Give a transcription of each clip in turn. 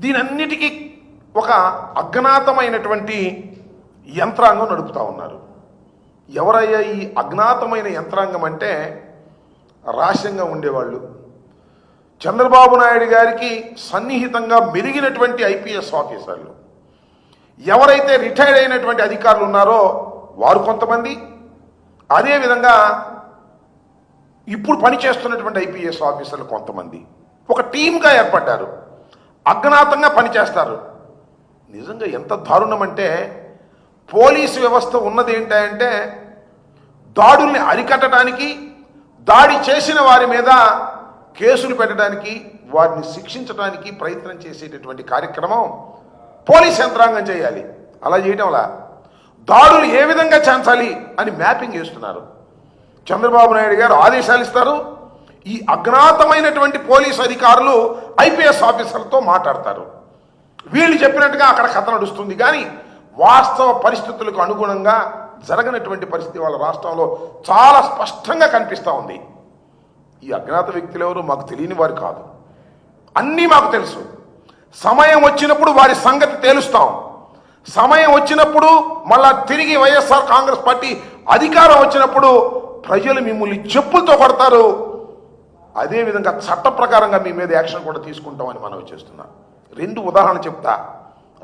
దీనన్నిటికీ ఒక అజ్ఞాతమైనటువంటి యంత్రాంగం నడుపుతా ఉన్నారు. ఎవరయ్యా ఈ అజ్ఞాతమైన యంత్రాంగం అంటే రహస్యంగా ఉండేవాళ్ళు. చంద్రబాబు నాయుడు గారికి సన్నిహితంగా మెరిగినటువంటి ఐపీఎస్ ఆఫీసర్లు. ఎవరైతే రిటైర్డ్ అయినటువంటి అధికారులు ఉన్నారో వారు కొంతమంది. అదేవిధంగా ఇప్పుడు పనిచేస్తున్నటువంటి ఐపీఎస్ ఆఫీసర్లు కొంతమంది. ఒక టీమ్గా ఏర్పడ్డారు. అజ్ఞాతంగా పనిచేస్తారు. నిజంగా ఎంత దారుణం అంటే పోలీసు వ్యవస్థ ఉన్నది ఏంటంటే దాడుల్ని అరికట్టడానికి దాడి చేసిన వారి మీద కేసులు పెట్టడానికి వారిని శిక్షించడానికి ప్రయత్నం చేసేటటువంటి కార్యక్రమం పోలీస్ యంత్రాంగం చేయాలి. అలా చేయటం వల్ల దాడులు ఏ విధంగా చేంచాలి అని మ్యాపింగ్ చేస్తున్నారు. చంద్రబాబు నాయుడు గారు ఆదేశాలు ఇస్తారు. ఈ అజ్ఞాతమైనటువంటి పోలీస్ అధికారులు ఐపీఎస్ ఆఫీసర్లతో మాట్లాడతారు. వీళ్ళు చెప్పినట్టుగా అక్కడ కథ నడుస్తుంది. కానీ వాస్తవ పరిస్థితులకు అనుగుణంగా జరగనటువంటి పరిస్థితి వాళ్ళ రాష్ట్రంలో చాలా స్పష్టంగా కనిపిస్తూ ఉంది. ఈ అజ్ఞాత వ్యక్తులు ఎవరు మాకు తెలియని వారు కాదు. అన్నీ మాకు తెలుసు. సమయం వచ్చినప్పుడు వారి సంగతి తేలుస్తాం. సమయం వచ్చినప్పుడు మళ్ళా తిరిగి వైఎస్ఆర్ కాంగ్రెస్ పార్టీ అధికారం వచ్చినప్పుడు ప్రజలు మిమ్మల్ని చెప్పులతో కొడతారు. అదేవిధంగా చట్ట ప్రకారంగా మీ మీద యాక్షన్ కూడా తీసుకుంటామని మనవి చేస్తున్నా. రెండు ఉదాహరణ చెప్తా.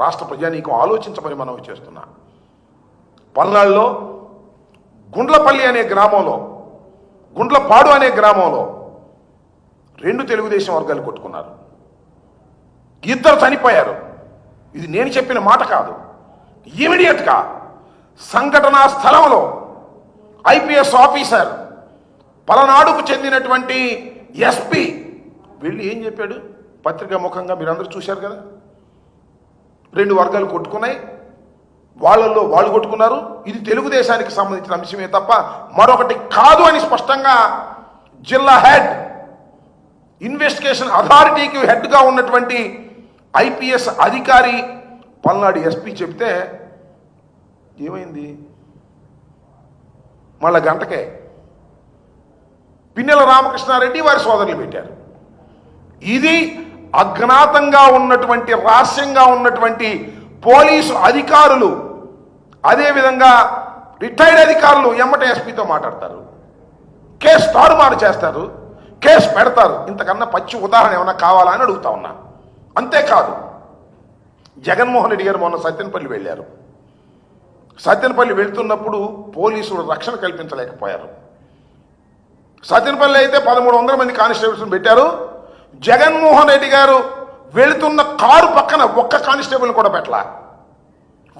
రాష్ట్ర ప్రజానీకం ఆలోచించమని మనవి చేస్తున్నా. పల్నాడులో గుండ్లపల్లి అనే గ్రామంలో గుండ్లపాడు అనే గ్రామంలో రెండు తెలుగుదేశం వర్గాలు కొట్టుకున్నారు. ఇద్దరు చనిపోయారు. ఇది నేను చెప్పిన మాట కాదు. ఇమీడియట్గా సంఘటనా స్థలంలో ఐపీఎస్ ఆఫీసర్ పలనాడుకు చెందినటువంటి ఎస్పీ. వెళ్ళి ఏం చెప్పాడు? పత్రికా ముఖంగా మీరందరూ చూశారు కదా? రెండు వర్గాలు కొట్టుకున్నాయి. వాళ్ళల్లో వాళ్ళు కొట్టుకున్నారు. ఇది తెలుగుదేశానికి సంబంధించిన అంశమే తప్ప మరొకటి కాదు అని స్పష్టంగా జిల్లా హెడ్ ఇన్వెస్టిగేషన్ అథారిటీకి హెడ్గా ఉన్నటువంటి ఐపీఎస్ అధికారి పల్నాడు ఎస్పీ చెప్తే ఏమైంది? మళ్ళా గంటకే పిన్నెల రామకృష్ణారెడ్డి వారి సోదరులు పెట్టారు. ఇది అజ్ఞాతంగా ఉన్నటువంటి రహస్యంగా ఉన్నటువంటి పోలీసు అధికారులు అదేవిధంగా రిటైర్డ్ అధికారులు ఎమ్మట ఎస్పీతో మాట్లాడతారు. కేసు తారుమారు చేస్తారు కేసు పెడతారు. ఇంతకన్నా పచ్చి ఉదాహరణ ఏమైనా కావాలా అని అడుగుతా ఉన్నా. అంతేకాదు జగన్మోహన్ రెడ్డి గారు మొన్న సత్యనపల్లి వెళ్ళారు. సత్యనపల్లి వెళ్తున్నప్పుడు పోలీసులు రక్షణ కల్పించలేకపోయారు. సత్యనపల్లి అయితే పదమూడు వందల మంది కానిస్టేబుల్స్ పెట్టారు. జగన్మోహన్ రెడ్డి గారు వెళుతున్న కారు పక్కన ఒక్క కానిస్టేబుల్ కూడా పెట్టలా.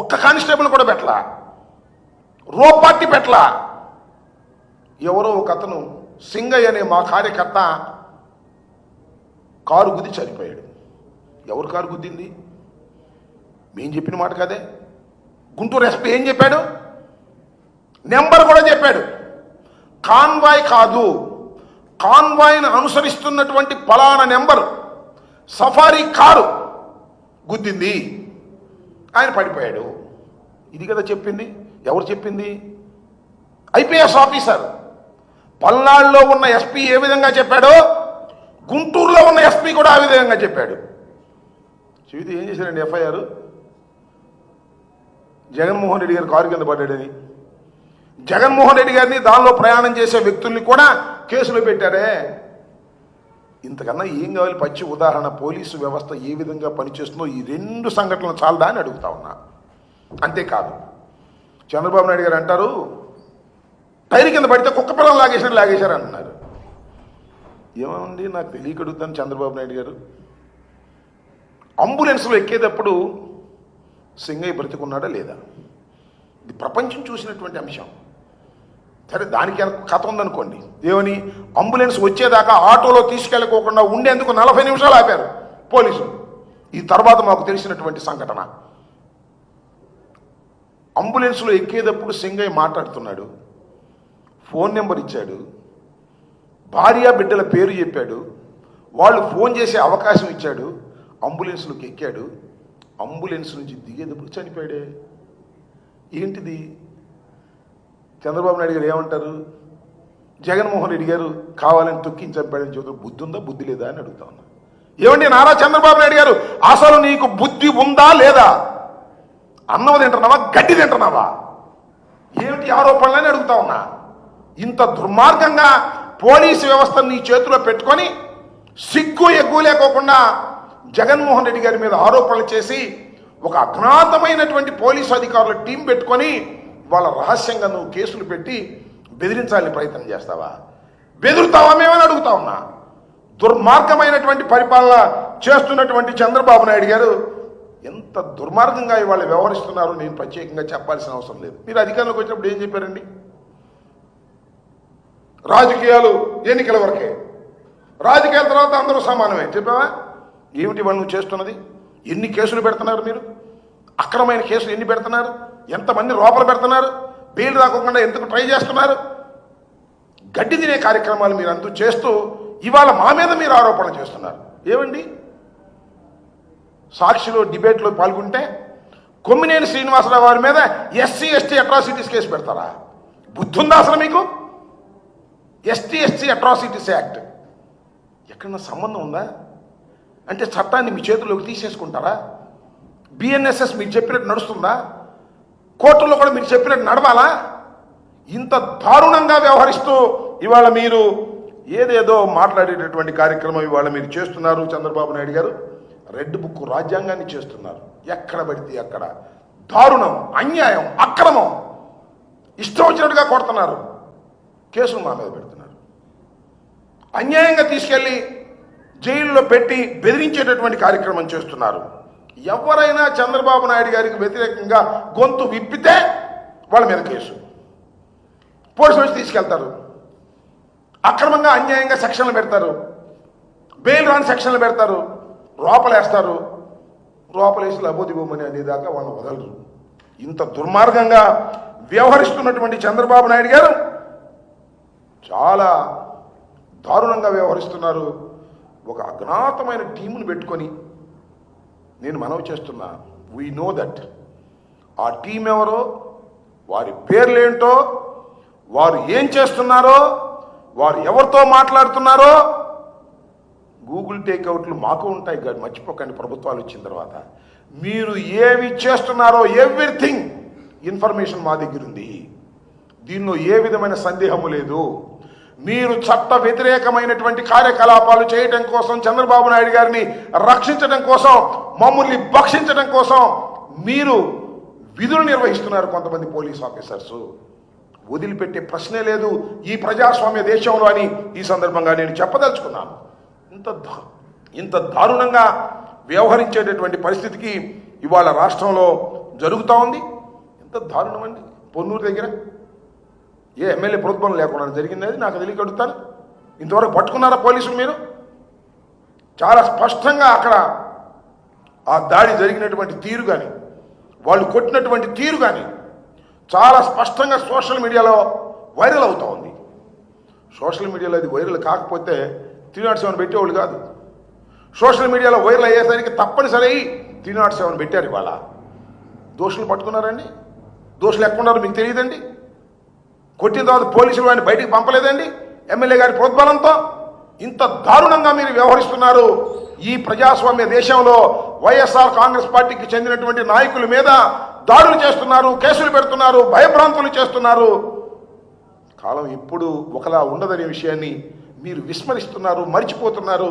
ఒక్క కానిస్టేబుల్ కూడా పెట్టలా. రోపాటి పెట్టలా. ఎవరో ఒక అతను సింగయ్య అనే మా కార్యకర్త కారు గుద్ది చనిపోయాడు. ఎవరు కారు గుద్దింది? మేం చెప్పిన మాట కదే. గుంటూరు ఎస్పీ ఏం చెప్పాడు? నెంబర్ కూడా చెప్పాడు. కాన్వాయ్ కాదు. కాన్వాయ్ను అనుసరిస్తున్నటువంటి పలానా నెంబర్ సఫారీ కారు గుద్దింది. ఆయన పడిపోయాడు. ఇది కదా చెప్పింది? ఎవరు చెప్పింది? IPS officer. పల్నాడులో ఉన్న ఎస్పీ ఏ విధంగా చెప్పాడో గుంటూరులో ఉన్న ఎస్పీ కూడా ఆ విధంగా చెప్పాడు. చెబితే ఏం చేశారండి ఎఫ్ఐఆర్? జగన్మోహన్ రెడ్డి గారు కారు కింద పడ్డాడని. జగన్మోహన్ రెడ్డి గారిని దానిలో ప్రయాణం చేసే వ్యక్తుల్ని కూడా కేసులో పెట్టారే. ఇంతకన్నా ఏం కావాలి? పచ్చి ఉదాహరణ పోలీసు వ్యవస్థ ఏ విధంగా పనిచేస్తుందో ఈ రెండు సంఘటనలు చాలదా అని అడుగుతా ఉన్నా. అంతేకాదు చంద్రబాబు నాయుడు గారు అంటారు టైర్ కింద పడితే కుక్క పిల్లలు లాగేశారు లాగేశారు అంటున్నారు. ఏమండి నాకు తెలియకడుగుతాను చంద్రబాబు నాయుడు గారు. అంబులెన్స్లో ఎక్కేటప్పుడు సింగయ్య బ్రతికున్నాడా లేదా? ఇది ప్రపంచం చూసినటువంటి అంశం. సరే దానికి కథ ఉందనుకోండి. ఏమని? అంబులెన్స్ వచ్చేదాకా ఆటోలో తీసుకెళ్ళకోకుండా ఉండేందుకు నలభై నిమిషాలు ఆపారు పోలీసులు. ఈ తర్వాత మాకు తెలిసినటువంటి సంఘటన. అంబులెన్స్లో ఎక్కేటప్పుడు సింగయ్య మాట్లాడుతున్నాడు. ఫోన్ నెంబర్ ఇచ్చాడు. భార్య బిడ్డల పేరు చెప్పాడు. వాళ్ళు ఫోన్ చేసే అవకాశం ఇచ్చాడు. అంబులెన్స్లోకి ఎక్కాడు. అంబులెన్స్ నుంచి దిగేటప్పుడు చనిపోయాడే. ఏంటిది? చంద్రబాబు నాయుడు గారు ఏమంటారు? జగన్మోహన్ రెడ్డి గారు కావాలని తొక్కిని చంపాడని చెబుతారు బుద్ధి ఉందా? బుద్ధి లేదా అని అడుగుతా ఉన్నా. ఏమండి నారా చంద్రబాబు నాయుడు గారు అసలు నీకు బుద్ధి ఉందా లేదా? అన్నం తింటున్నావా? గడ్డి తింటున్నావా? ఏమిటి ఆరోపణలని అడుగుతా ఉన్నా. ఇంత దుర్మార్గంగా పోలీసు వ్యవస్థను నీ చేతిలో పెట్టుకొని సిగ్గు ఎగ్గు లేకోకుండా జగన్మోహన్ రెడ్డి గారి మీద ఆరోపణలు చేసి ఒక అజ్ఞాతమైనటువంటి పోలీసు అధికారుల టీం పెట్టుకొని వాళ్ళ రహస్యంగా నువ్వు కేసులు పెట్టి బెదిరించాలని ప్రయత్నం చేస్తావా? బెదురుతావా? మేమని అడుగుతా ఉన్నా? దుర్మార్గమైనటువంటి పరిపాలన చేస్తున్నటువంటి చంద్రబాబు నాయుడు గారు ఎంత దుర్మార్గంగా ఇవాళ వ్యవహరిస్తున్నారో నేను ప్రత్యేకంగా చెప్పాల్సిన అవసరం లేదు. మీరు అధికారంలోకి వచ్చినప్పుడు ఏం చెప్పారండి? రాజకీయాలు ఎన్నికల వరకే. రాజకీయాల తర్వాత అందరూ సమానమే. చెప్పావా? ఏమిటి వాళ్ళు నువ్వు చేస్తున్నది? ఎన్ని కేసులు పెడుతున్నారు మీరు? అక్రమైన కేసులు ఎన్ని పెడుతున్నారు? ఎంతమంది లోపల పెడుతున్నారు? బెయిల్ రాకుండా ఎందుకు ట్రై చేస్తున్నారు? గడ్డి తినే కార్యక్రమాలు మీరు అందు చేస్తూ ఇవాళ మా మీద మీరు ఆరోపణ చేస్తున్నారు. ఏమండి? సాక్షిలో డిబేట్లో పాల్గొంటే కొమ్మినేని శ్రీనివాసరావు వారి మీద ఎస్సీ ఎస్టీ అట్రాసిటీస్ కేసు పెడతారా? బుద్ధుందా అసలు మీకు? ST SC atrocities act. ఎక్కడన్నా సంబంధం ఉందా? అంటే చట్టాన్ని మీ చేతుల్లోకి తీసేసుకుంటారా? బిఎన్ఎస్ఎస్ మీరు చెప్పినట్టు నడుస్తుందా? కోర్టులో కూడా మీరు చెప్పినట్టు నడవాలా? ఇంత దారుణంగా వ్యవహరిస్తూ ఇవాళ మీరు ఏదేదో మాట్లాడేటటువంటి కార్యక్రమం ఇవాళ మీరు చేస్తున్నారు చంద్రబాబు నాయుడు గారు. రెడ్ బుక్ రాజ్యాంగాన్ని చేస్తున్నారు. ఎక్కడ పడితే అక్కడ. దారుణం అన్యాయం అక్రమం. ఇష్టం వచ్చినట్టుగా కొడుతున్నారు. కేసులు మా మీద పెడుతున్నారు. అన్యాయంగా తీసుకెళ్ళి జైల్లో పెట్టి బెదిరించేటటువంటి కార్యక్రమం చేస్తున్నారు. ఎవరైనా చంద్రబాబు నాయుడు గారికి వ్యతిరేకంగా గొంతు విప్పితే వాళ్ళ మీద కేసు. పోలీసులు వచ్చి తీసుకెళ్తారు. అక్రమంగా అన్యాయంగా సెక్షన్లు పెడతారు. బెయిల్ రాని సెక్షన్లు పెడతారు. లోపలేస్తారు లబోది లబోదిబోమని అనేదాకా వాళ్ళు వదలరు. ఇంత దుర్మార్గంగా వ్యవహరిస్తున్నటువంటి చంద్రబాబు నాయుడు గారు చాలా దారుణంగా వ్యవహరిస్తున్నారు. ఒక అజ్ఞాతమైన టీమును పెట్టుకొని నేను మనవి చేస్తున్నా. వీ నో దట్ ఆ టీం ఎవరో వారి పేర్లేంటో వారు ఏం చేస్తున్నారో వారు ఎవరితో మాట్లాడుతున్నారో గూగుల్ టేక్అవుట్లు మాకు ఉంటాయి కాదు మర్చిపోకండి ప్రభుత్వాలు వచ్చిన తర్వాత. మీరు ఏవి చేస్తున్నారో ఎవ్రీథింగ్ ఇన్ఫర్మేషన్ మా దగ్గర ఉంది. దీనిలో ఏ విధమైన సందేహము లేదు. మీరు చట్ట వ్యతిరేకమైనటువంటి కార్యకలాపాలు చేయటం కోసం చంద్రబాబు నాయుడు గారిని రక్షించడం కోసం మమ్మల్ని భక్షించడం కోసం మీరు విధులు నిర్వహిస్తున్నారు కొంతమంది పోలీస్ ఆఫీసర్స్. వదిలిపెట్టే ప్రశ్నే లేదు ఈ ప్రజాస్వామ్య దేశంలో అని ఈ సందర్భంగా నేను చెప్పదలుచుకున్నాను. ఇంత ఇంత దారుణంగా వ్యవహరించేటటువంటి పరిస్థితికి ఇవాళ రాష్ట్రంలో జరుగుతూ ఉంది. ఎంత దారుణం అండి. పొన్నూరు దగ్గర ఏ ఎమ్మెల్యే ప్రభుత్వం లేకుండా జరిగింది అది నాకు తెలియకడుతాను ఇంతవరకు పట్టుకున్నారా పోలీసులు మీరు? చాలా స్పష్టంగా అక్కడ ఆ దాడి జరిగినటువంటి తీరు కానీ వాళ్ళు కొట్టినటువంటి తీరు కానీ చాలా స్పష్టంగా సోషల్ మీడియాలో వైరల్ అవుతా ఉంది. సోషల్ మీడియాలో అది వైరల్ కాకపోతే త్రీ నాట్ సెవెన్ పెట్టేవాళ్ళు కాదు. సోషల్ మీడియాలో వైరల్ అయ్యేసరికి తప్పనిసరి త్రీ నాట్ సెవెన్ పెట్టారు ఇవాళ. దోషులు పట్టుకున్నారండి? దోషులు ఎక్కడున్నారో మీకు తెలియదండి? కొట్టిన తర్వాత పోలీసులు వాడిని బయటికి పంపలేదండి? ఎమ్మెల్యే గారి ప్రోద్బలంతో? ఇంత దారుణంగా మీరు వ్యవహరిస్తున్నారు. ఈ ప్రజాస్వామ్య దేశంలో వైఎస్ఆర్ కాంగ్రెస్ పార్టీకి చెందినటువంటి నాయకుల మీద దాడులు చేస్తున్నారు కేసులు పెడుతున్నారు భయభ్రాంతులు చేస్తున్నారు. కాలం ఎప్పుడు ఒకలా ఉండదనే విషయాన్ని మీరు విస్మరిస్తున్నారు మర్చిపోతున్నారు.